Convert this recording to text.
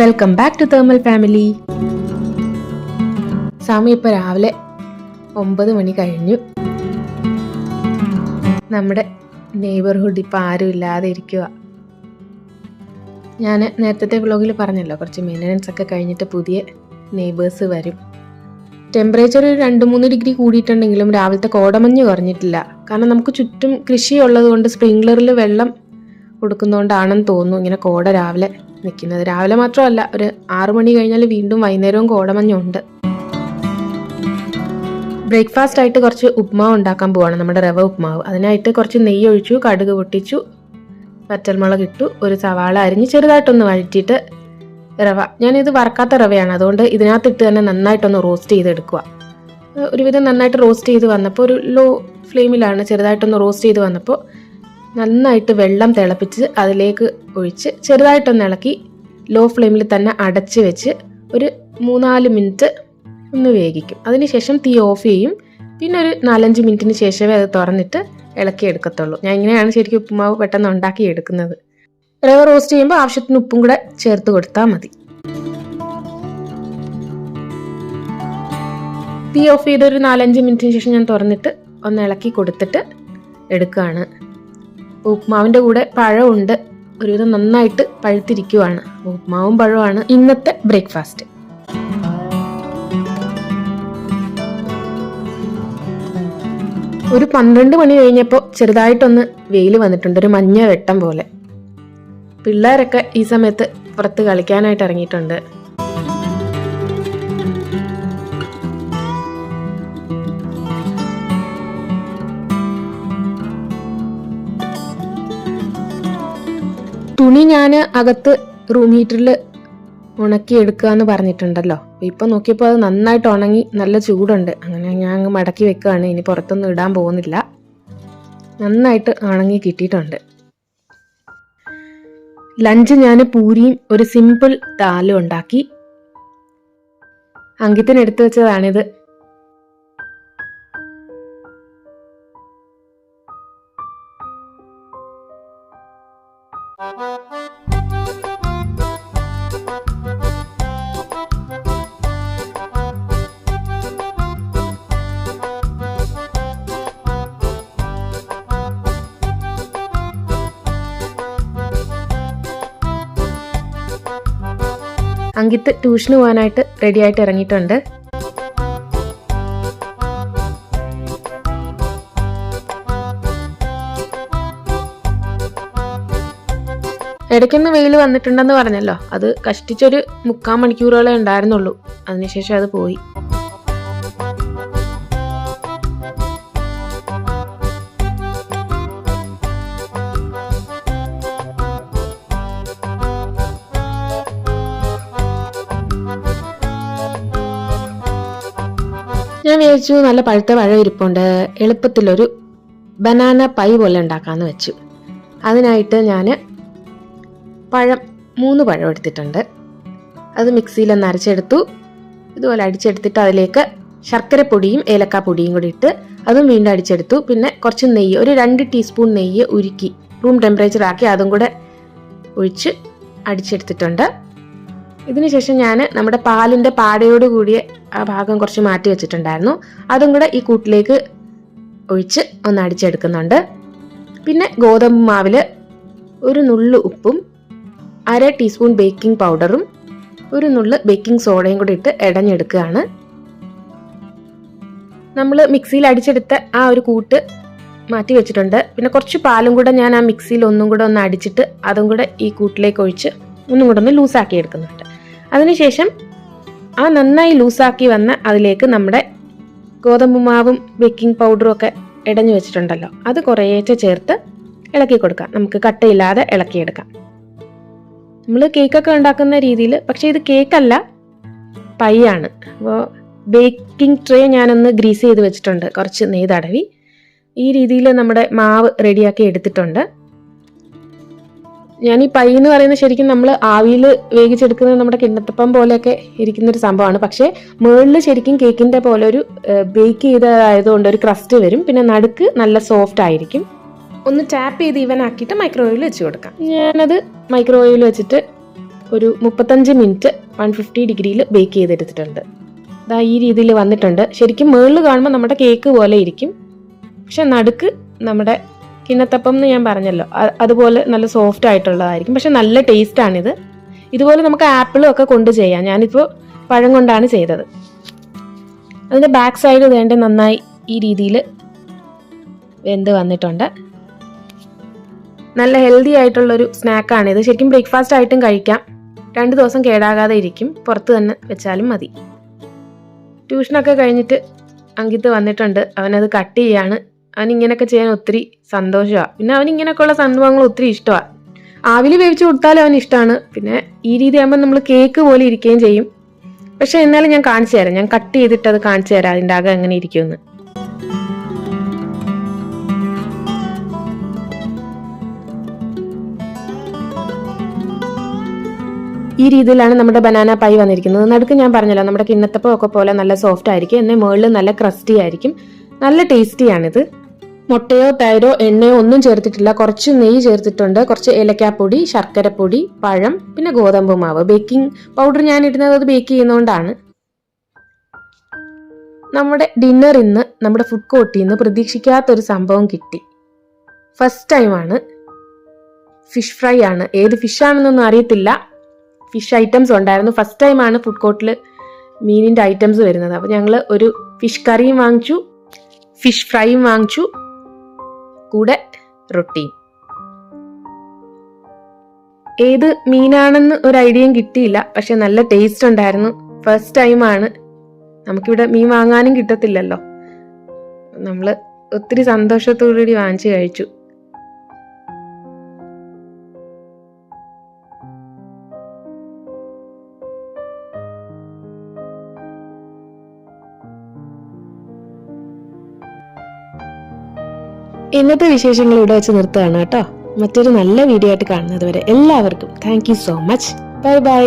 Welcome back to thermal family സമയം ഇപ്പോൾ രാവിലെ ഒമ്പത് മണി കഴിഞ്ഞു. നമ്മുടെ നെയ്ബർഹുഡ് ഇപ്പൊ ആരും ഇല്ലാതെ ഇരിക്കുക ഞാൻ നേരത്തെ വ്ളോഗിൽ പറഞ്ഞല്ലോ കുറച്ച് മെയിന്റനൻസ് ഒക്കെ കഴിഞ്ഞിട്ട് പുതിയ നെയ്ബേഴ്സ് വരും. ടെമ്പറേച്ചർ ഒരു രണ്ട് മൂന്ന് ഡിഗ്രി കൂടിയിട്ടുണ്ടെങ്കിലും രാവിലത്തെ കോടമഞ്ഞ് കുറഞ്ഞിട്ടില്ല. കാരണം നമുക്ക് ചുറ്റും കൃഷി കൊണ്ട് സ്പ്രിംഗ്ലറിൽ വെള്ളം കൊടുക്കുന്നതുകൊണ്ടാണെന്ന് തോന്നുന്നു. ഇങ്ങനെ കോട രാവിലെ നിൽക്കുന്നത്. രാവിലെ മാത്രമല്ല ഒരു ആറു മണി കഴിഞ്ഞാൽ വീണ്ടും വൈകുന്നേരവും കോടമഞ്ഞുണ്ട്. ബ്രേക്ക്ഫാസ്റ്റ് ആയിട്ട് കുറച്ച് ഉപ്മാവ് ഉണ്ടാക്കാൻ പോവാണ് നമ്മുടെ റവ ഉപ്മാവ്. അതിനായിട്ട് കുറച്ച് നെയ്യ് ഒഴിച്ചു കടുക് പൊട്ടിച്ചു പച്ചൽമുളക് ഇട്ടു ഒരു സവാള അരിഞ്ഞ് ചെറുതായിട്ടൊന്ന് വഴറ്റിയിട്ട് റവ. ഞാനിത് വറക്കാത്ത റവയാണ് അതുകൊണ്ട് ഇതിനകത്തിട്ട് തന്നെ നന്നായിട്ടൊന്ന് റോസ്റ്റ് ചെയ്തെടുക്കുക. ഒരുവിധം നന്നായിട്ട് റോസ്റ്റ് ചെയ്ത് വന്നപ്പോൾ ഒരു ലോ ഫ്ലെയിമിലാണ് ചെറുതായിട്ടൊന്ന് റോസ്റ്റ് ചെയ്ത് വന്നപ്പോൾ നന്നായിട്ട് വെള്ളം തിളപ്പിച്ച് അതിലേക്ക് ഒഴിച്ച് ചെറുതായിട്ടൊന്ന് ഇളക്കി ലോ ഫ്ലെയിമിൽ തന്നെ അടച്ച് വെച്ച് ഒരു മൂന്നാൽ മിനിറ്റ് ഒന്ന് വേവിക്കും. അതിനുശേഷം തീ ഓഫ് ചെയ്യും. പിന്നെ ഒരു നാലഞ്ച് മിനിറ്റിന് ശേഷമേ അത് തുറന്നിട്ട് ഇളക്കി എടുക്കത്തുള്ളൂ. ഞാൻ ഇങ്ങനെയാണ് ശരിക്കും ഉപ്പുമാവ് പെട്ടെന്ന് ഉണ്ടാക്കി എടുക്കുന്നത്. റവ റോസ്റ്റ് ചെയ്യുമ്പോൾ ആവശ്യത്തിന് ഉപ്പും കൂടെ ചേർത്ത് കൊടുത്താൽ മതി. തീ ഓഫ് ചെയ്തൊരു നാലഞ്ച് മിനിറ്റിന് ശേഷം ഞാൻ തുറന്നിട്ട് ഒന്ന് ഇളക്കി കൊടുത്തിട്ട് എടുക്കുകയാണ് ഉപ്മാവിന്റെ കൂടെ പഴമുണ്ട്. ഒരുവിധം നന്നായിട്ട് പഴുത്തിരിക്കുവാണ്. ഉപ്മാവും പഴമാണ് ഇന്നത്തെ ബ്രേക്ക്ഫാസ്റ്റ്. ഒരു പന്ത്രണ്ട് മണി കഴിഞ്ഞപ്പോൾ ചെറുതായിട്ടൊന്ന് വെയിൽ വന്നിട്ടുണ്ട്. ഒരു മഞ്ഞ വെട്ടം പോലെ. പിള്ളേരൊക്കെ ഈ സമയത്ത് പുറത്ത് കളിക്കാനായിട്ട് ഇറങ്ങിയിട്ടുണ്ട്. തുണി ഞാൻ അകത്ത് റൂം ഹീറ്ററിൽ ഉണക്കി എടുക്കുക എന്ന് പറഞ്ഞിട്ടുണ്ടല്ലോ. ഇപ്പം നോക്കിയപ്പോൾ അത് നന്നായിട്ട് ഉണങ്ങി നല്ല ചൂടുണ്ട്. അങ്ങനെ ഞാൻ അങ്ങ് മടക്കി വെക്കുകയാണ്. ഇനി പുറത്തൊന്നും ഇടാൻ പോകുന്നില്ല. നന്നായിട്ട് ഉണങ്ങി കിട്ടിയിട്ടുണ്ട്. ലഞ്ച് ഞാൻ പൂരിയും ഒരു സിമ്പിൾ ദാലും ഉണ്ടാക്കി. അങ്കിത്തിന് എടുത്തു വെച്ചതാണിത്. അങ്കിത്ത് ട്യൂഷന് പോകാനായിട്ട് റെഡി ആയിട്ട് ഇറങ്ങിയിട്ടുണ്ട്. ഇടയ്ക്കൊന്ന് വെയിൽ വന്നിട്ടുണ്ടെന്ന് പറഞ്ഞല്ലോ. അത് കഷ്ടിച്ചൊരു മുക്കാൽ മണിക്കൂറുകളെ ഉണ്ടായിരുന്നുള്ളൂ. അതിനുശേഷം അത് പോയി. ഞാൻ വിചാരിച്ചു നല്ല പഴുത്ത പഴ ഇരിപ്പുണ്ട്. എളുപ്പത്തിലൊരു ബനാന പൈ പോലെ ഉണ്ടാക്കാമെന്ന് വെച്ചു. അതിനായിട്ട് ഞാൻ പഴം മൂന്ന് പഴം എടുത്തിട്ടുണ്ട്. അത് മിക്സിയിൽ ഒന്ന് അരച്ചെടുത്തു. ഇതുപോലെ അടിച്ചെടുത്തിട്ട് അതിലേക്ക് ശർക്കരപ്പൊടിയും ഏലക്കാപ്പൊടിയും കൂടി ഇട്ട് അതും വീണ്ടും അടിച്ചെടുത്തു. പിന്നെ കുറച്ച് നെയ്യ് ഒരു രണ്ട് ടീസ്പൂൺ നെയ്യ് ഉരുക്കി റൂം ടെമ്പറേച്ചർ ആക്കി അതും കൂടെ ഒഴിച്ച് അടിച്ചെടുത്തിട്ടുണ്ട്. ഇതിനുശേഷം ഞാൻ നമ്മുടെ പാലിന്റെ പാടയോട് കൂടിയ ആ ഭാഗം കുറച്ച് മാറ്റി വെച്ചിട്ടുണ്ടായിരുന്നു. അതും കൂടെ ഈ കൂട്ടിലേക്ക് ഒഴിച്ച് ഒന്ന് അടിച്ചെടുക്കുന്നുണ്ട്. പിന്നെ ഗോതമ്പ് മാവിൽ ഒരു നുള്ളു ഉപ്പും അര ടീസ്പൂൺ ബേക്കിംഗ് പൗഡറും ഒരു നുള്ള് ബേക്കിംഗ് സോഡയും കൂടി ഇട്ട് ഇടഞ്ഞെടുക്കുകയാണ് നമ്മൾ മിക്സിയിൽ അടിച്ചെടുത്ത ആ ഒരു കൂട്ട് മാറ്റി വെച്ചിട്ടുണ്ട്. പിന്നെ കുറച്ച് പാലും കൂടെ ഞാൻ ആ മിക്സിയിൽ ഒന്നും കൂടെ ഒന്ന് അടിച്ചിട്ട് അതും കൂടെ ഈ കൂട്ടിലേക്ക് ഒഴിച്ച് ഒന്നും കൂടെ ഒന്ന് ലൂസാക്കി എടുക്കുന്നുണ്ട്. അതിനുശേഷം ആ നന്നായി ലൂസാക്കി വന്ന അതിലേക്ക് നമ്മുടെ ഗോതമ്പ് മാവും ബേക്കിംഗ് പൗഡറും ഒക്കെ ഇടഞ്ഞു വെച്ചിട്ടുണ്ടല്ലോ. അത് കുറേശ്ശെ ചേർത്ത് ഇളക്കി കൊടുക്കാം. നമുക്ക് കട്ടയില്ലാതെ ഇളക്കിയെടുക്കാം. നമ്മൾ കേക്കൊക്കെ ഉണ്ടാക്കുന്ന രീതിയിൽ പക്ഷേ ഇത് കേക്കല്ല ആണ് അപ്പോൾ ബേക്കിംഗ് ട്രേ ഞാനൊന്ന് ഗ്രീസ് ചെയ്ത് വെച്ചിട്ടുണ്ട്. കുറച്ച് നെയ്തടവി ഈ രീതിയിൽ നമ്മുടെ മാവ് റെഡിയാക്കി എടുത്തിട്ടുണ്ട്. ഞാൻ ഈ പൈ എന്ന് പറയുന്നത് ശരിക്കും നമ്മൾ ആവിയിൽ വേവിച്ചെടുക്കുന്നത് നമ്മുടെ കിണ്ണത്തപ്പം പോലെയൊക്കെ ഇരിക്കുന്നൊരു സംഭവമാണ്. പക്ഷേ മുകളിൽ ശരിക്കും കേക്കിന്റെ പോലെ ഒരു ബേക്ക് ചെയ്തതായതുകൊണ്ട് ഒരു ക്രസ്റ്റ് വരും. പിന്നെ നടുക്ക് നല്ല സോഫ്റ്റ് ആയിരിക്കും. ഒന്ന് ടാപ്പ് ചെയ്ത് ഈവൻ ആക്കിയിട്ട് മൈക്രോവേവിൽ വെച്ച് കൊടുക്കാം. ഞാനത് മൈക്രോവേവിൽ വെച്ചിട്ട് ഒരു മുപ്പത്തഞ്ച് മിനിറ്റ് വൺ ഫിഫ്റ്റി ഡിഗ്രിയിൽ ബേക്ക് ചെയ്തെടുത്തിട്ടുണ്ട്. ഇതാ ഈ രീതിയിൽ വന്നിട്ടുണ്ട്. ശരിക്കും മുകളിൽ കാണുമ്പോൾ നമ്മുടെ കേക്ക് പോലെ ഇരിക്കും. പക്ഷെ നടുക്ക് നമ്മുടെ കിണ്ണത്തപ്പം എന്ന് ഞാൻ പറഞ്ഞല്ലോ. അതുപോലെ നല്ല സോഫ്റ്റ് ആയിട്ടുള്ളതായിരിക്കും. പക്ഷെ നല്ല ടേസ്റ്റാണിത് ഇതുപോലെ നമുക്ക് ആപ്പിളും ഒക്കെ കൊണ്ട് ചെയ്യാം. ഞാനിപ്പോൾ പഴം കൊണ്ടാണ് ചെയ്തത്. അതിന്റെ ബാക്ക് സൈഡ് വേണ്ട നന്നായി ഈ രീതിയിൽ വെന്ത് വന്നിട്ടുണ്ട്. നല്ല ഹെൽത്തി ആയിട്ടുള്ളൊരു ഇത്. ശരിക്കും ബ്രേക്ക്ഫാസ്റ്റ് ആയിട്ടും കഴിക്കാം. രണ്ട് ദിവസം കേടാകാതെ ഇരിക്കും. പുറത്ത് തന്നെ വെച്ചാലും മതി. ട്യൂഷനൊക്കെ കഴിഞ്ഞിട്ട് അങ്കിത്ത് വന്നിട്ടുണ്ട്. അവനത് കട്ട് ചെയ്യാണ്. അവൻ ഇങ്ങനെയൊക്കെ ചെയ്യാൻ ഒത്തിരി സന്തോഷമാണ് പിന്നെ അവൻ ഇങ്ങനെയൊക്കെയുള്ള സംഭവങ്ങൾ ഒത്തിരി ഇഷ്ടമാണ് ആവിൽ വേവിച്ച് കൊടുത്താലും അവൻ ഇഷ്ടമാണ് പിന്നെ ഈ രീതി ആകുമ്പോൾ നമ്മൾ കേക്ക് പോലെ ഇരിക്കുകയും ചെയ്യും. പക്ഷെ എന്നാലും ഞാൻ കാണിച്ചു തരാം. ഞാൻ കട്ട് ചെയ്തിട്ട് അത് കാണിച്ചു തരാം. അതിന്റെ ആകെ എങ്ങനെ ഇരിക്കുമെന്ന്. ഈ രീതിയിലാണ് നമ്മുടെ ബനാന പൈ വന്നിരിക്കുന്നത്. നടുക്ക് ഞാൻ പറഞ്ഞല്ലോ നമ്മുടെ കിണ്ണത്തപ്പം ഒക്കെ പോലെ നല്ല സോഫ്റ്റ് ആയിരിക്കും. എന്നാൽ മുകളിൽ നല്ല ക്രസ്റ്റി ആയിരിക്കും. നല്ല ടേസ്റ്റിയാണിത് മുട്ടയോ തൈരോ എണ്ണയോ ഒന്നും ചേർത്തിട്ടില്ല. കുറച്ച് നെയ്യ് ചേർത്തിട്ടുണ്ട്. കുറച്ച് ഏലക്കാപ്പൊടി ശർക്കരപ്പൊടി പഴം പിന്നെ ഗോതമ്പ് മാവ്. ബേക്കിംഗ് പൗഡർ ഞാൻ ഇടുന്നത് അത് ബേക്ക് ചെയ്യുന്നതുകൊണ്ടാണ് നമ്മുടെ ഡിന്നർ ഇന്ന് നമ്മുടെ ഫുഡ് കോർട്ടിൽ നിന്ന് പ്രതീക്ഷിക്കാത്തൊരു സംഭവം കിട്ടി. ഫസ്റ്റ് ടൈമാണ് ഫിഷ് ഫ്രൈ ആണ്. ഏത് ഫിഷ് ആണെന്നൊന്നും അറിയത്തില്ല. ഫിഷ് ഐറ്റംസ് ഉണ്ടായിരുന്നു. ഫസ്റ്റ് ടൈമാണ് ഫുഡ് കോർട്ടിൽ മീനിന്റെ ഐറ്റംസ് വരുന്നത്. അപ്പോൾ ഞങ്ങൾ ഒരു ഫിഷ് കറിയും വാങ്ങിച്ചു ഫിഷ് ഫ്രൈയും വാങ്ങിച്ചു കൂടെ റൊട്ടിയും ഏത് മീനാണെന്ന് ഒരു ഐഡിയയും കിട്ടിയില്ല. പക്ഷെ നല്ല ടേസ്റ്റ് ഉണ്ടായിരുന്നു. ഫസ്റ്റ് ടൈമാണ് നമുക്കിവിടെ മീൻ വാങ്ങാനും കിട്ടത്തില്ലല്ലോ. നമ്മൾ ഒത്തിരി സന്തോഷത്തോടുകൂടി വാങ്ങിച്ചു കഴിച്ചു. ഇന്നത്തെ വിശേഷങ്ങൾ ഇവിടെ വെച്ച് നിർത്തുകയാണ് കേട്ടോ. മറ്റൊരു നല്ല വീഡിയോ ആയിട്ട് കാണുന്നത് വരെ എല്ലാവർക്കും thank so much bye bye